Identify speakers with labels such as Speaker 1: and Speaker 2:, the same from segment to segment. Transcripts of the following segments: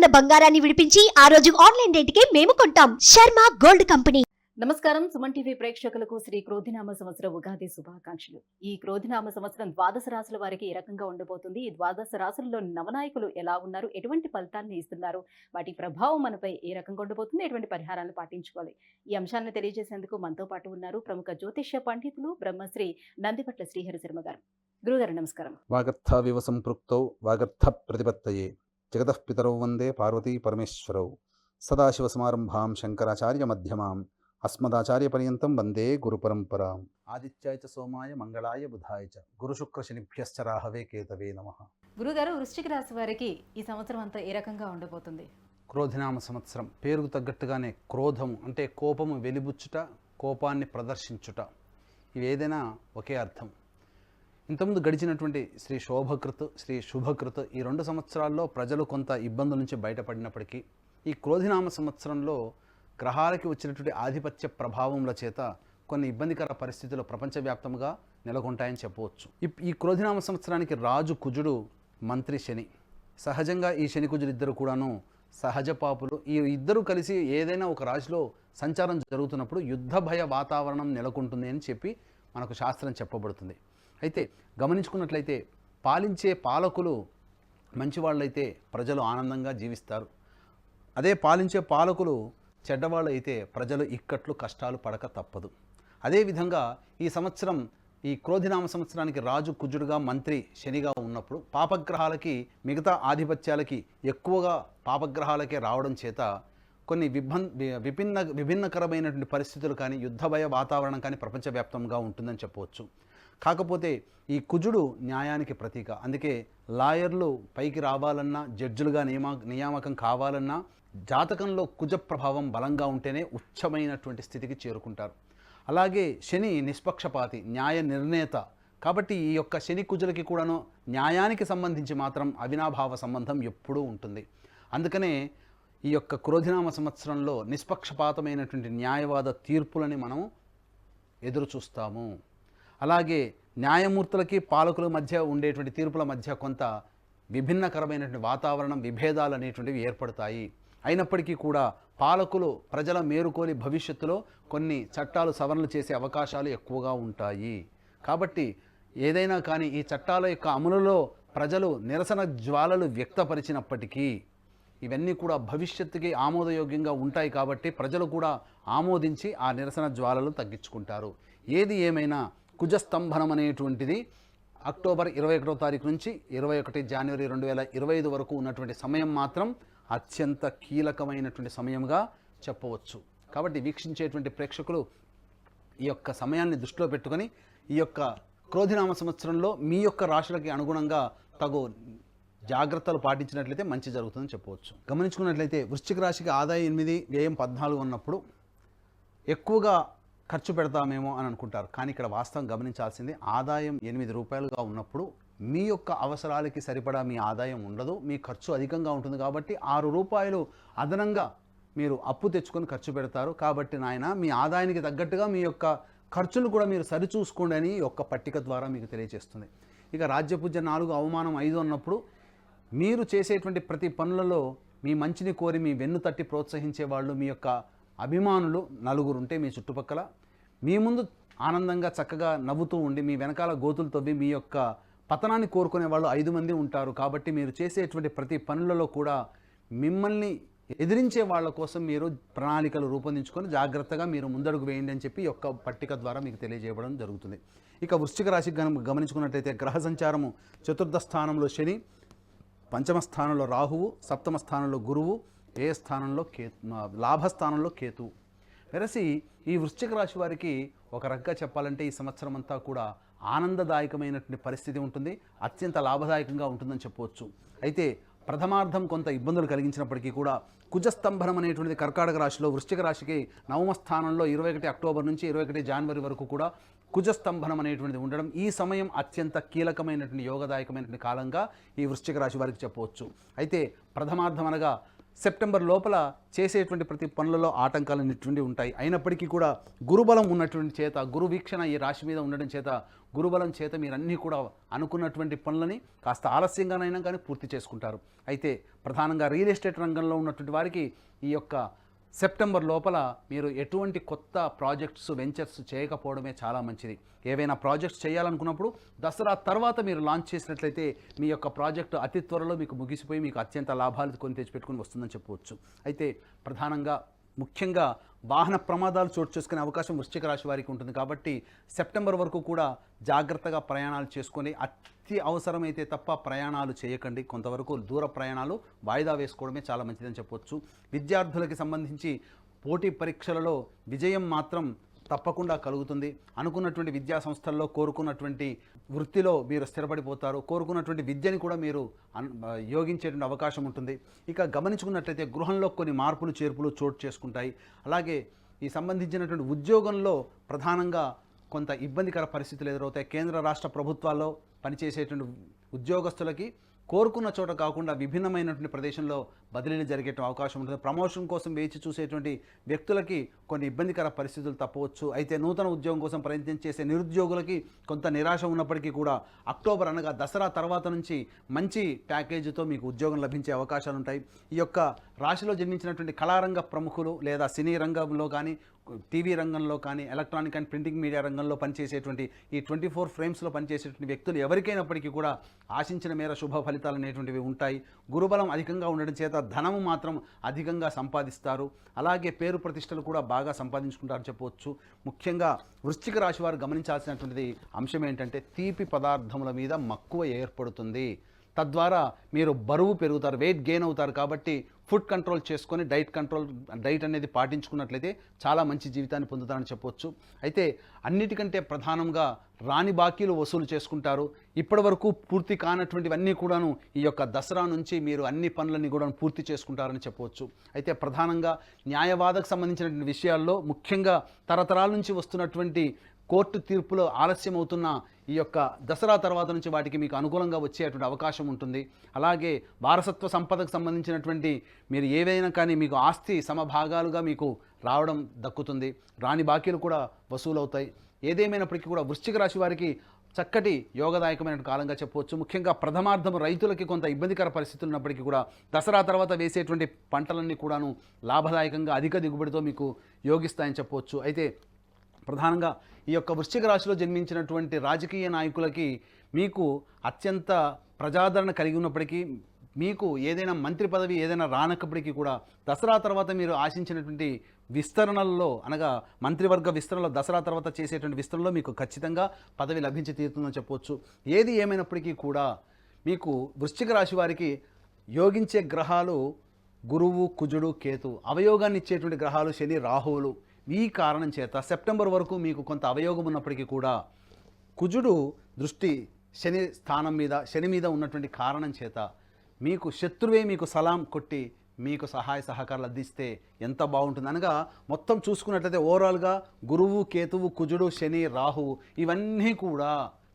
Speaker 1: ఉన్న బంగారాన్ని విడిపించి ఆ రోజు ఆన్లైన్ రేటుకే మేము కొంటాం. Sharma gold company.
Speaker 2: నమస్కారం. సుమన్ టీవీ ప్రేక్షకులకు శ్రీ క్రోధినామ సంవత్సర ఉగాది శుభాకాంక్షలు. ఈ క్రోధినామ సంవత్సరం ద్వాదశ రాశుల వారికి ఏ రకంగా ఉండబోతుంది? ఈ ద్వాదశ రాశులలో నవనాయకులు ఎలా ఉన్నారు? ఎటువంటి ఫలితాన్ని ఇస్తున్నారు? వాటి ప్రభావం మనపై ఏ రకంగా ఉండబోతుంది? ఎటువంటి పరిహారాలు పాటించుకోవాలి? ఈ అంశాలను తెలియజేసేందుకు మనతో పాటు ఉన్నారు ప్రముఖ జ్యోతిష్య పండితులు బ్రహ్మశ్రీ నందిపట్ల శ్రీహరి శర్మ గారు. గురుగారు నమస్కారం.
Speaker 3: సంపృక్తౌ వాగర్థ ప్రతిపత్తయే. జగతః పితరౌ వందే పార్వతీ పరమేశ్వరౌ. సదాశివసమారంభాం శంకరాచార్య మధ్యమాం. అస్మదాచార్యపర్యంతం వందే గురుపరంపరాం. ఆదిత్యాయ చ సోమాయ మంగళాయ బుధాయ చ. గురుశుక్రశనిభ్యశ్చ రాహవే కేతవే నమ.
Speaker 2: గురుగారు వృశ్చిక రాశి వారికి ఈ సంవత్సరం అంతా ఏ రకంగా ఉండబోతుంది?
Speaker 3: క్రోధినామ సంవత్సరం. పేరుకు తగ్గట్టుగానే క్రోధము అంటే కోపము వెలిబుచ్చుట కోపాన్ని ప్రదర్శించుట. ఇవి ఏదైనా ఒకే అర్థం. ఇంతకుముందు గడిచినటువంటి శ్రీ శోభకృత్ శ్రీ శుభకృత్ ఈ రెండు సంవత్సరాల్లో ప్రజలు కొంత ఇబ్బందుల నుంచి బయటపడినప్పటికీ ఈ క్రోధినామ సంవత్సరంలో గ్రహాలకి వచ్చినటువంటి ఆధిపత్య ప్రభావముల చేత కొన్ని ఇబ్బందికర పరిస్థితులు ప్రపంచవ్యాప్తంగా నెలకొంటాయని చెప్పవచ్చు. ఇప్- ఈ క్రోధినామ సంవత్సరానికి రాజు కుజుడు మంత్రి శని. సహజంగా ఈ శని కుజుడు ఇద్దరు కూడాను సహజ పాపులు. ఈ ఇద్దరు కలిసి ఏదైనా ఒక రాశిలో సంచారం జరుగుతున్నప్పుడు యుద్ధ భయ వాతావరణం నెలకొంటుంది అని చెప్పి మనకు శాస్త్రం చెప్పబడుతుంది. అయితే గమనించుకున్నట్లయితే పాలించే పాలకులు మంచివాళ్ళైతే ప్రజలు ఆనందంగా జీవిస్తారు. అదే పాలించే పాలకులు చెడ్డవాళ్ళు అయితే ప్రజలు ఇక్కట్లు కష్టాలు పడక తప్పదు. అదేవిధంగా ఈ సంవత్సరం ఈ క్రోధినామ సంవత్సరానికి రాజు కుజుడుగా మంత్రి శనిగా ఉన్నప్పుడు పాపగ్రహాలకి మిగతా ఆధిపత్యాలకి ఎక్కువగా పాపగ్రహాలకే రావడం చేత కొన్ని విభన్ విభిన్న విభిన్నకరమైనటువంటి పరిస్థితులు కానీ యుద్ధ భయ వాతావరణం కానీ ప్రపంచవ్యాప్తంగా ఉంటుందని చెప్పవచ్చు. కాకపోతే ఈ కుజుడు న్యాయానికి ప్రతీక. అందుకే లాయర్లు పైకి రావాలన్నా జడ్జిలుగా నియమా నియామకం కావాలన్నా జాతకంలో కుజ ప్రభావం బలంగా ఉంటేనే ఉచ్చమైనటువంటి స్థితికి చేరుకుంటారు. అలాగే శని నిష్పక్షపాతి న్యాయ నిర్ణేత. కాబట్టి ఈ యొక్క శని కుజులకి కూడాను న్యాయానికి సంబంధించి మాత్రం అవినాభావ సంబంధం ఎప్పుడూ ఉంటుంది. అందుకనే ఈ యొక్క క్రోధినామ సంవత్సరంలో నిష్పక్షపాతమైనటువంటి న్యాయవాద తీర్పులని మనం ఎదురు చూస్తాము అలాగే న్యాయమూర్తులకి పాలకుల మధ్య ఉండేటువంటి తీర్పుల మధ్య కొంత విభిన్నకరమైనటువంటి వాతావరణం విభేదాలు అనేటువంటివి ఏర్పడతాయి. అయినప్పటికీ కూడా పాలకులు ప్రజల మేరుకోలి భవిష్యత్తులో కొన్ని చట్టాలు సవరణలు చేసే అవకాశాలు ఎక్కువగా ఉంటాయి. కాబట్టి ఏదైనా కానీ ఈ చట్టాల యొక్క అమలులో ప్రజలు నిరసన జ్వాలలు వ్యక్తపరిచినప్పటికీ ఇవన్నీ కూడా భవిష్యత్తుకి ఆమోదయోగ్యంగా ఉంటాయి కాబట్టి ప్రజలు కూడా ఆమోదించి ఆ నిరసన జ్వాలలు తగ్గించుకుంటారు. ఏది ఏమైనా కుజస్తంభనం అనేటువంటిది అక్టోబర్ ఇరవై ఒకటో తారీఖు నుంచి ఇరవై ఒకటి జనవరి రెండు వేల ఇరవై ఐదు వరకు ఉన్నటువంటి సమయం మాత్రం అత్యంత కీలకమైనటువంటి సమయంగా చెప్పవచ్చు. కాబట్టి వీక్షించేటువంటి ప్రేక్షకులు ఈ యొక్క సమయాన్ని దృష్టిలో పెట్టుకొని ఈ యొక్క క్రోధినామ సంవత్సరంలో మీ యొక్క రాశులకి అనుగుణంగా తగు జాగ్రత్తలు పాటించినట్లయితే మంచి జరుగుతుందని చెప్పవచ్చు. గమనించుకున్నట్లయితే వృశ్చిక రాశికి ఆదాయం ఎనిమిది వ్యయం పద్నాలుగు ఉన్నప్పుడు ఎక్కువగా ఖర్చు పెడతామేమో అని అనుకుంటారు. కానీ ఇక్కడ వాస్తవం గమనించాల్సింది ఆదాయం ఎనిమిది రూపాయలుగా ఉన్నప్పుడు మీ యొక్క అవసరాలకి సరిపడా మీ ఆదాయం ఉండదు మీ ఖర్చు అధికంగా ఉంటుంది కాబట్టి ఆరు రూపాయలు అదనంగా మీరు అప్పు తెచ్చుకొని ఖర్చు పెడతారు. కాబట్టి నాయన మీ ఆదాయానికి తగ్గట్టుగా మీ యొక్క ఖర్చులు కూడా మీరు సరిచూసుకోండి అని యొక్క పట్టిక ద్వారా మీకు తెలియజేస్తుంది. ఇక రాజ్యపూజ్య నాలుగు అవమానం ఐదు అన్నప్పుడు మీరు చేసేటువంటి ప్రతి పనులలో మీ మంచిని కోరి మీ వెన్ను తట్టి ప్రోత్సహించే వాళ్ళు మీ యొక్క అభిమానులు నలుగురు ఉంటే మీ చుట్టుపక్కల. మీ ముందు ఆనందంగా చక్కగా నవ్వుతూ ఉండి మీ వెనకాల గోతులు తవ్వి మీ యొక్క పతనాన్ని కోరుకునే వాళ్ళు ఐదు మంది ఉంటారు. కాబట్టి మీరు చేసేటువంటి ప్రతి పనులలో కూడా మిమ్మల్ని ఎదిరించే వాళ్ళ కోసం మీరు ప్రణాళికలు రూపొందించుకొని జాగ్రత్తగా మీరు ముందడుగు వేయండి అని చెప్పి యొక్క పట్టిక ద్వారా మీకు తెలియజేయడం జరుగుతుంది. ఇక వృశ్చిక రాశికి గనం- గమనించుకున్నట్లయితే గ్రహ సంచారము చతుర్థ స్థానంలో శని పంచమ స్థానంలో రాహువు సప్తమ స్థానంలో గురువు ఏ స్థానంలో కేతు లాభస్థానంలో కేతు. వెరసి ఈ వృశ్చిక రాశి వారికి ఒక రకంగా చెప్పాలంటే ఈ సంవత్సరం అంతా కూడా ఆనందదాయకమైనటువంటి పరిస్థితి ఉంటుంది అత్యంత లాభదాయకంగా ఉంటుందని చెప్పవచ్చు. అయితే ప్రథమార్థం కొంత ఇబ్బందులు కలిగించినప్పటికీ కూడా కుజస్తంభనం అనేటువంటిది కర్కాటక రాశిలో వృశ్చిక రాశికి నవమ స్థానంలో ఇరవై ఒకటి అక్టోబర్ నుంచి ఇరవై ఒకటి జనవరి వరకు కూడా కుజస్తంభనం అనేటువంటిది ఉండడం ఈ సమయం అత్యంత కీలకమైనటువంటి యోగదాయకమైనటువంటి కాలంగా ఈ వృశ్చిక రాశి వారికి చెప్పవచ్చు. అయితే ప్రథమార్థం అనగా సెప్టెంబర్ లోపల చేసేటువంటి ప్రతి పనులలో ఆటంకాలు అనేటువంటి ఉంటాయి. అయినప్పటికీ కూడా గురుబలం ఉన్నటువంటి చేత గురు వీక్షణ ఈ రాశి మీద ఉండడం చేత గురుబలం చేత మీరన్నీ కూడా అనుకున్నటువంటి పనులని కాస్త ఆలస్యంగానైనా కానీ పూర్తి చేసుకుంటారు. అయితే ప్రధానంగా రియల్ ఎస్టేట్ రంగంలో ఉన్నటువంటి వారికి ఈ యొక్క సెప్టెంబర్ లోపల మీరు ఎటువంటి కొత్త ప్రాజెక్ట్స్ వెంచర్స్ చేయకపోవడమే చాలా మంచిది. ఏవైనా ప్రాజెక్ట్స్ చేయాలనుకున్నప్పుడు దసరా తర్వాత మీరు లాంచ్ చేసినట్లయితే మీ యొక్క ప్రాజెక్టు అతి త్వరలో మీకు ముగిసిపోయి మీకు అత్యంత లాభాలు కొని తెచ్చిపెట్టుకుని వస్తుందని చెప్పవచ్చు. అయితే ప్రధానంగా ముఖ్యంగా వాహన ప్రమాదాలు చోటు చేసుకునే అవకాశం వృశ్చిక రాశి వారికి ఉంటుంది కాబట్టి సెప్టెంబర్ వరకు కూడా జాగ్రత్తగా ప్రయాణాలు చేసుకొని అతి అవసరమైతే తప్ప ప్రయాణాలు చేయకండి. కొంతవరకు దూర ప్రయాణాలు వాయిదా వేసుకోవడమే చాలా మంచిదని చెప్పొచ్చు. విద్యార్థులకి సంబంధించి పోటీ పరీక్షలలో విజయం మాత్రం తప్పకుండా కలుగుతుంది. అనుకున్నటువంటి విద్యా సంస్థల్లో కోరుకున్నటువంటి వృత్తిలో మీరు స్థిరపడిపోతారు కోరుకున్నటువంటి విద్యని కూడా మీరు యోగించేటువంటి అవకాశం ఉంటుంది. ఇక గమనించుకున్నట్లయితే గృహంలో కొన్ని మార్పులు చేర్పులు చోటు చేసుకుంటాయి. అలాగే ఈ సంబంధించినటువంటి ఉద్యోగంలో ప్రధానంగా కొంత ఇబ్బందికర పరిస్థితులు ఎదురవుతాయి. కేంద్ర రాష్ట్ర ప్రభుత్వాల్లో పనిచేసేటువంటి ఉద్యోగస్తులకి కోరుకున్న చోట కాకుండా విభిన్నమైనటువంటి ప్రదేశంలో బదిలీలు జరిగే అవకాశం ఉంటుంది. ప్రమోషన్ కోసం వేచి చూసేటువంటి వ్యక్తులకి కొన్ని ఇబ్బందికర పరిస్థితులు తప్పవచ్చు. అయితే నూతన ఉద్యోగం కోసం ప్రయత్నం చేసే నిరుద్యోగులకి కొంత నిరాశ ఉన్నప్పటికీ కూడా అక్టోబర్ అనగా దసరా తర్వాత నుంచి మంచి ప్యాకేజీతో మీకు ఉద్యోగం లభించే అవకాశాలు ఉంటాయి. ఈ యొక్క రాశిలో జన్మించినటువంటి కళారంగ ప్రముఖులు లేదా సినీ రంగంలో కానీ టీవీ రంగంలో కానీ ఎలక్ట్రానిక్ అండ్ ప్రింటింగ్ మీడియా రంగంలో పనిచేసేటువంటి ఈ ట్వంటీ ఫోర్ ఫ్రేమ్స్లో పనిచేసేటువంటి వ్యక్తులు ఎవరికైనప్పటికీ కూడా ఆశించిన మేర శుభ ఫలితాలు అనేటువంటివి ఉంటాయి. గురుబలం అధికంగా ఉండడం చేత ధనము మాత్రం అధికంగా సంపాదిస్తారు. అలాగే పేరు ప్రతిష్టలు కూడా బాగా సంపాదించుకుంటారని చెప్పవచ్చు. ముఖ్యంగా వృశ్చిక రాశి వారు గమనించాల్సినటువంటిది అంశం ఏంటంటే తీపి పదార్థముల మీద మక్కువ ఏర్పడుతుంది. తద్వారా మీరు బరువు పెరుగుతారు వెయిట్ గెయిన్ అవుతారు కాబట్టి ఫుడ్ కంట్రోల్ చేసుకొని డైట్ కంట్రోల్ డైట్ అనేది పాటించుకున్నట్లయితే చాలా మంచి జీవితాన్ని పొందుతారని చెప్పొచ్చు. అయితే అన్నిటికంటే ప్రధానంగా రాని బాకీలు వసూలు చేసుకుంటారు. ఇప్పటి వరకు పూర్తి కానటువంటివన్నీ కూడాను ఈ యొక్క దసరా నుంచి మీరు అన్ని పనులన్నీ కూడా పూర్తి చేసుకుంటారని చెప్పవచ్చు అయితే ప్రధానంగా న్యాయవాదకు సంబంధించినటువంటి విషయాల్లో ముఖ్యంగా తరతరాల నుంచి వస్తున్నటువంటి కోర్టు తీర్పులో ఆలస్యం అవుతున్న ఈ యొక్క దసరా తర్వాత నుంచి వాటికి మీకు అనుకూలంగా వచ్చేటువంటి అవకాశం ఉంటుంది. అలాగే వారసత్వ సంపదకు సంబంధించినటువంటి మీరు ఏవైనా కానీ మీకు ఆస్తి సమభాగాలుగా మీకు రావడం దక్కుతుంది. రాని బాకీలు కూడా వసూలవుతాయి. ఏదేమైనప్పటికీ కూడా వృశ్చిక రాశి వారికి చక్కటి యోగదాయకమైన కాలంగా చెప్పవచ్చు. ముఖ్యంగా ప్రథమార్థం రైతులకి కొంత ఇబ్బందికర పరిస్థితులు ఉన్నప్పటికీ కూడా దసరా తర్వాత వేసేటువంటి పంటలన్నీ కూడాను లాభదాయకంగా అధిక దిగుబడితో మీకు యోగిస్తాయని చెప్పవచ్చు. అయితే ప్రధానంగా ఈ యొక్క వృశ్చిక రాశిలో జన్మించినటువంటి రాజకీయ నాయకులకి మీకు అత్యంత ప్రజాదరణ కలిగి ఉన్నప్పటికీ మీకు ఏదైనా మంత్రి పదవి ఏదైనా రానప్పటికీ కూడా దసరా తర్వాత మీరు ఆశించినటువంటి విస్తరణల్లో అనగా మంత్రివర్గ విస్తరణలో దసరా తర్వాత చేసేటువంటి విస్తరణలో మీకు ఖచ్చితంగా పదవి లభించి తీరుతుందని చెప్పవచ్చు ఏది ఏమైనప్పటికీ కూడా మీకు వృశ్చిక రాశి వారికి యోగించే గ్రహాలు గురువు కుజుడు కేతు అవయోగాన్ని ఇచ్చేటువంటి గ్రహాలు శని రాహువులు. ఈ కారణం చేత సెప్టెంబర్ వరకు మీకు కొంత అవయోగం ఉన్నప్పటికీ కూడా కుజుడు దృష్టి శని స్థానం మీద శని మీద ఉన్నటువంటి కారణం చేత మీకు శత్రువే మీకు సలాం కొట్టి మీకు సహాయ సహకారాలు అందిస్తే ఎంత బాగుంటుంది? అనగా మొత్తం చూసుకున్నట్లయితే ఓవరాల్గా గురువు కేతువు కుజుడు శని రాహువు ఇవన్నీ కూడా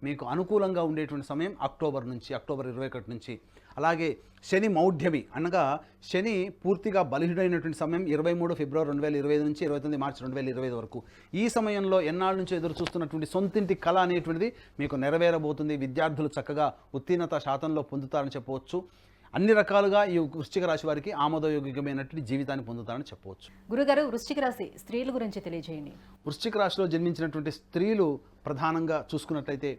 Speaker 3: మీకు అనుకూలంగా ఉండేటువంటి సమయం అక్టోబర్ నుంచి అక్టోబర్ ఇరవై ఒకటి నుంచి. అలాగే శని మౌఢ్యమి అనగా శని పూర్తిగా బలహీనమైనటువంటి సమయం ఇరవై మూడు ఫిబ్రవరి రెండు వేల ఇరవై ఐదు నుంచి ఇరవై తొమ్మిది మార్చి రెండు వేల ఇరవై ఐదు వరకు. ఈ సమయంలో ఎన్నాళ్ళ నుంచి ఎదురు చూస్తున్నటువంటి సొంతింటి కళ అనేటువంటిది మీకు నెరవేరబోతుంది. విద్యార్థులు చక్కగా ఉత్తీర్ణత శాతంలో పొందుతారని చెప్పవచ్చు. అన్ని రకాలుగా ఈ వృశ్చిక రాశి వారికి ఆమోదయోగ్యమైనటువంటి జీవితాన్ని పొందుతారని చెప్పవచ్చు.
Speaker 2: గురుగారు వృశ్చిక రాశి స్త్రీల గురించి తెలియజేయండి.
Speaker 3: వృశ్చిక రాశిలో జన్మించినటువంటి స్త్రీలు ప్రధానంగా చూసుకున్నట్లయితే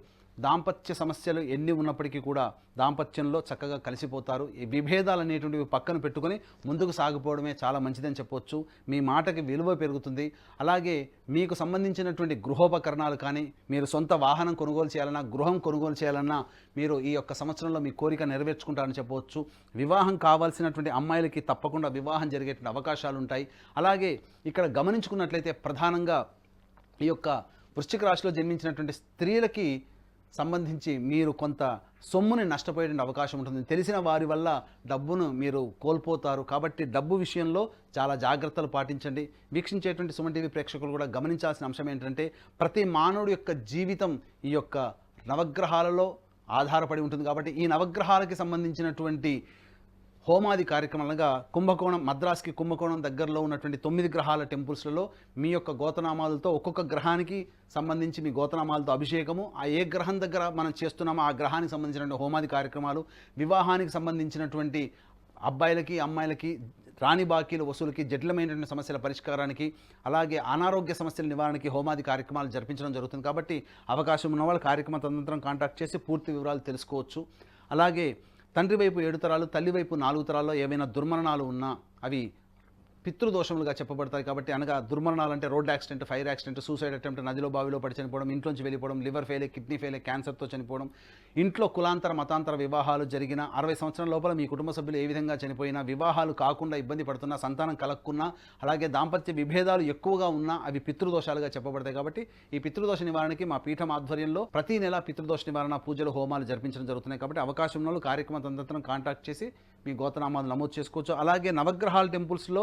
Speaker 3: దాంపత్య సమస్యలు ఎన్ని ఉన్నప్పటికీ కూడా దాంపత్యంలో చక్కగా కలిసిపోతారు. ఈ విభేదాలు అనేటువంటివి పక్కన పెట్టుకొని ముందుకు సాగిపోవడమే చాలా మంచిదని చెప్పొచ్చు. మీ మాటకి విలువ పెరుగుతుంది. అలాగే మీకు సంబంధించినటువంటి గృహోపకరణాలు కానీ మీరు సొంత వాహనం కొనుగోలు చేయాలన్నా గృహం కొనుగోలు చేయాలన్నా మీరు ఈ యొక్క సంవత్సరంలో మీ కోరిక నెరవేర్చుకుంటారని చెప్పవచ్చు వివాహం కావాల్సినటువంటి అమ్మాయిలకి తప్పకుండా వివాహం జరిగేటువంటి అవకాశాలు ఉంటాయి. అలాగే ఇక్కడ గమనించుకున్నట్లయితే ప్రధానంగా ఈ యొక్క వృశ్చిక రాశిలో జన్మించినటువంటి స్త్రీలకి సంబంధించి మీరు కొంత సొమ్ముని నష్టపోయే అవకాశం ఉంటుంది. తెలిసిన వారి వల్ల డబ్బును మీరు కోల్పోతారు. కాబట్టి డబ్బు విషయంలో చాలా జాగ్రత్తలు పాటించండి. వీక్షించేటువంటి సుమన్ టీవీ ప్రేక్షకులు కూడా గమనించాల్సిన అంశం ఏంటంటే ప్రతి మానవుడి యొక్క జీవితం ఈ యొక్క నవగ్రహాలలో ఆధారపడి ఉంటుంది. కాబట్టి ఈ నవగ్రహాలకి సంబంధించినటువంటి హోమాది కార్యక్రమాలుగా కుంభకోణం మద్రాస్కి కుంభకోణం దగ్గరలో ఉన్నటువంటి తొమ్మిది గ్రహాల టెంపుల్స్లలో మీ యొక్క గోతనామాలతో ఒక్కొక్క గ్రహానికి సంబంధించి మీ గోతనామాలతో అభిషేకము. ఆ ఏ గ్రహం దగ్గర మనం చేస్తున్నామో ఆ గ్రహానికి సంబంధించినటువంటి హోమాది కార్యక్రమాలు వివాహానికి సంబంధించినటువంటి అబ్బాయిలకి అమ్మాయిలకి రాణి బాకీల వసూలుకి జటిలమైనటువంటి సమస్యల పరిష్కారానికి అలాగే అనారోగ్య సమస్యల నివారణకి హోమాది కార్యక్రమాలు జరిపించడం జరుగుతుంది. కాబట్టి అవకాశం ఉన్న వాళ్ళు కార్యక్రమ తదనంతరం కాంటాక్ట్ చేసి పూర్తి వివరాలు తెలుసుకోవచ్చు. అలాగే తండ్రి వైపు ఏడు తరాలు తల్లి వైపు నాలుగు తరాల్లో ఏవైనా దుర్మరణాలు ఉన్నా అవి పితృదోషములుగా చెప్పబడతాయి కాబట్టి అనగా దుర్మరణాలు అంటే road accident fire accident suicide attempt నదిలో బావిలో పడి చనిపోవడం ఇంట్లోంచి వెళ్ళిపోవడం లివర్ ఫెయిల్ కిడ్నీ ఫెయిల్ క్యాన్సర్తో చనిపోవడం. ఇంట్లో కులాంతర మతాంతర వివాహాలు జరిగిన అరవై సంవత్సరాల లోపల మీ కుటుంబ సభ్యులు ఏ విధంగా చనిపోయినా వివాహాలు కాకుండా ఇబ్బంది పడుతున్నా సంతానం కలక్కున్నా అలాగే దాంపత్య విభేదాలు ఎక్కువగా ఉన్నా అవి పితృదోషాలుగా చెప్పబడతాయి కాబట్టి ఈ పితృదోష నివారణకి మా పీఠం ఆధ్వర్యంలో ప్రతి నెల పితృదోష నివారణ పూజలు హోమాలు జరిపించడం జరుగుతున్నాయి కాబట్టి అవకాశం ఉన్న కార్యక్రమ తంత్రం కాంటాక్ట్ చేసి మీ గోతనామాలు నమోదు చేసుకోవచ్చు. అలాగే నవగ్రహాల టెంపుల్స్లో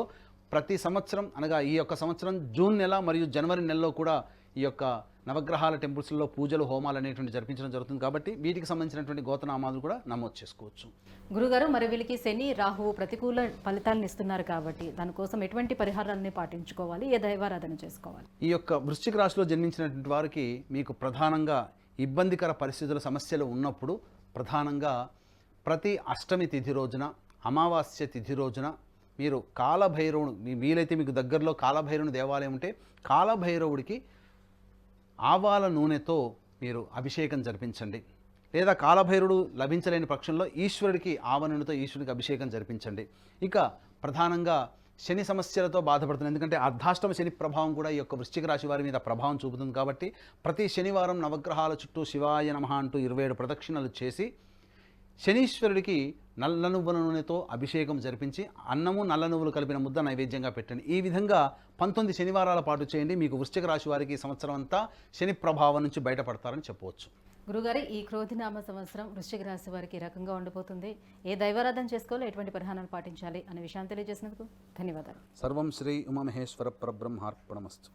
Speaker 3: ప్రతి సంవత్సరం అనగా ఈ యొక్క సంవత్సరం జూన్ నెల మరియు జనవరి నెలలో కూడా ఈ యొక్క నవగ్రహాల టెంపుల్స్లో పూజలు హోమాలు అనేటువంటి జరిపించడం జరుగుతుంది కాబట్టి వీటికి సంబంధించినటువంటి గోతనామాలు కూడా నమోదు చేసుకోవచ్చు.
Speaker 2: గురుగారు మరి వీళ్ళకి శని రాహువు ప్రతికూల ఫలితాలను ఇస్తున్నారు కాబట్టి దానికోసం ఎటువంటి పరిహారాలని పాటించుకోవాలి? ఏ దైవారాధన చేసుకోవాలి?
Speaker 3: ఈ యొక్క వృశ్చిక రాశిలో జన్మించినటువంటి వారికి మీకు ప్రధానంగా ఇబ్బందికర పరిస్థితుల సమస్యలు ఉన్నప్పుడు ప్రధానంగా ప్రతి అష్టమి తిథి రోజున అమావాస్య తిథి రోజున మీరు కాలభైరవుడు మీ వీలైతే మీకు దగ్గరలో కాలభైరవుని దేవాలయం ఉంటే కాలభైరవుడికి ఆవాల నూనెతో మీరు అభిషేకం జరిపించండి. లేదా కాలభైరుడు లభించలేని పక్షంలో ఈశ్వరుడికి ఆవ ఈశ్వరుడికి అభిషేకం జరిపించండి. ఇక ప్రధానంగా శని సమస్యలతో బాధపడుతుంది. ఎందుకంటే అర్ధాష్టమ శని ప్రభావం కూడా ఈ యొక్క వృశ్చిక రాశి వారి మీద ప్రభావం చూపుతుంది కాబట్టి ప్రతి శనివారం నవగ్రహాల చుట్టూ శివాయ నమహ అంటూ ఇరవై ఏడు ప్రదక్షిణలు చేసి శనీశ్వరుడికి నల్ల నువ్వుల నూనెతో అభిషేకం జరిపించి అన్నము నల్ల నువ్వులు కలిపిన ముద్ద నైవేద్యంగా పెట్టండి. ఈ విధంగా పంతొమ్మిది శనివారాల పాటు చేయండి. మీకు వృశ్చిక రాశి వారికి ఈ సంవత్సరం అంతా శని ప్రభావం నుంచి బయటపడతారని చెప్పవచ్చు.
Speaker 2: గురుగారు ఈ క్రోధినామ సంవత్సరం వృశ్చిక రాశి వారికి రకంగా ఉండబోతుంది ఏ దైవారాధన చేసుకోవాలి? ఎటువంటి పరిహారాలు పాటించాలి? అనే విషయాన్ని తెలియజేసినందుకు ధన్యవాదాలు.
Speaker 3: సర్వం శ్రీ ఉమామహేశ్వర పరబ్రహ్మార్పణమస్తు.